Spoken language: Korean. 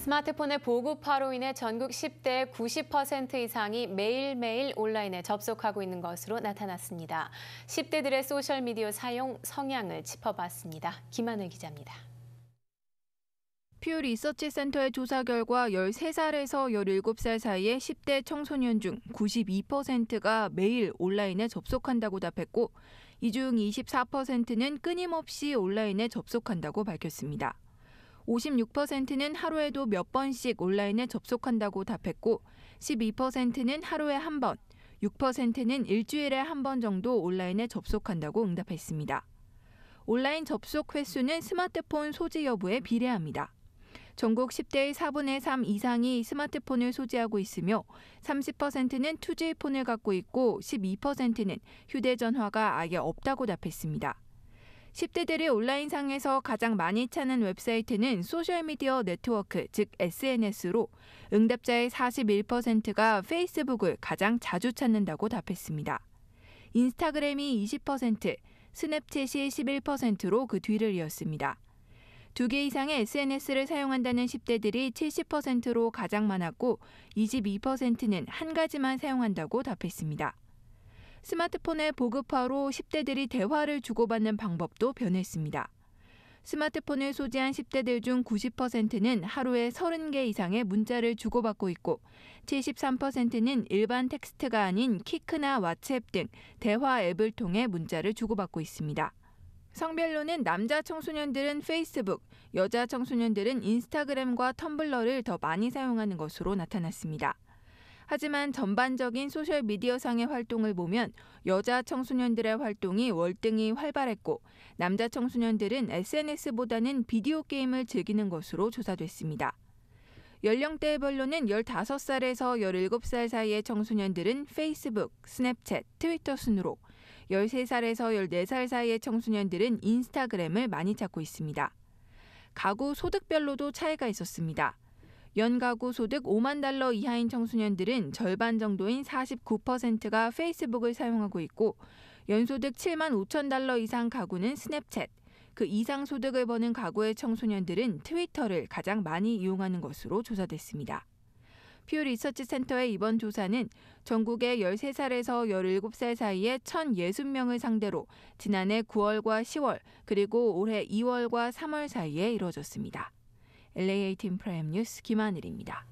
스마트폰의 보급화로 인해 전국 10대 90% 이상이 매일매일 온라인에 접속하고 있는 것으로 나타났습니다. 10대들의 소셜미디어 사용 성향을 짚어봤습니다. 김하늘 기자입니다. 퓨 리서치 센터의 조사 결과 13살에서 17살 사이의 10대 청소년 중 92%가 매일 온라인에 접속한다고 답했고 이 중 24%는 끊임없이 온라인에 접속한다고 밝혔습니다. 56%는 하루에도 몇 번씩 온라인에 접속한다고 답했고 12%는 하루에 한 번, 6%는 일주일에 한 번 정도 온라인에 접속한다고 응답했습니다. 온라인 접속 횟수는 스마트폰 소지 여부에 비례합니다. 전국 10대의 4분의 3 이상이 스마트폰을 소지하고 있으며 30%는 2G 폰을 갖고 있고 12%는 휴대전화가 아예 없다고 답했습니다. 10대들이 온라인상에서 가장 많이 찾는 웹사이트는 소셜미디어 네트워크, 즉 SNS로 응답자의 41%가 페이스북을 가장 자주 찾는다고 답했습니다. 인스타그램이 20%, 스냅챗이 11%로 그 뒤를 이었습니다. 두 개 이상의 SNS를 사용한다는 10대들이 70%로 가장 많았고 22%는 한 가지만 사용한다고 답했습니다. 스마트폰의 보급화로 10대들이 대화를 주고받는 방법도 변했습니다. 스마트폰을 소지한 10대들 중 90%는 하루에 30개 이상의 문자를 주고받고 있고 73%는 일반 텍스트가 아닌 키크나 왓츠앱 등 대화 앱을 통해 문자를 주고받고 있습니다. 성별로는 남자 청소년들은 페이스북, 여자 청소년들은 인스타그램과 텀블러를 더 많이 사용하는 것으로 나타났습니다. 하지만 전반적인 소셜미디어상의 활동을 보면 여자 청소년들의 활동이 월등히 활발했고 남자 청소년들은 SNS보다는 비디오 게임을 즐기는 것으로 조사됐습니다. 연령대별로는 15살에서 17살 사이의 청소년들은 페이스북, 스냅챗, 트위터 순으로 13살에서 14살 사이의 청소년들은 인스타그램을 많이 찾고 있습니다. 가구 소득별로도 차이가 있었습니다. 연가구 소득 5만 달러 이하인 청소년들은 절반 정도인 49%가 페이스북을 사용하고 있고 연소득 7만 5천 달러 이상 가구는 스냅챗, 그 이상 소득을 버는 가구의 청소년들은 트위터를 가장 많이 이용하는 것으로 조사됐습니다. 퓨 리서치 센터의 이번 조사는 전국의 13살에서 17살 사이의 1,060명을 상대로 지난해 9월과 10월 그리고 올해 2월과 3월 사이에 이루어졌습니다. LAA 팀 프라임 뉴스 김하늘입니다.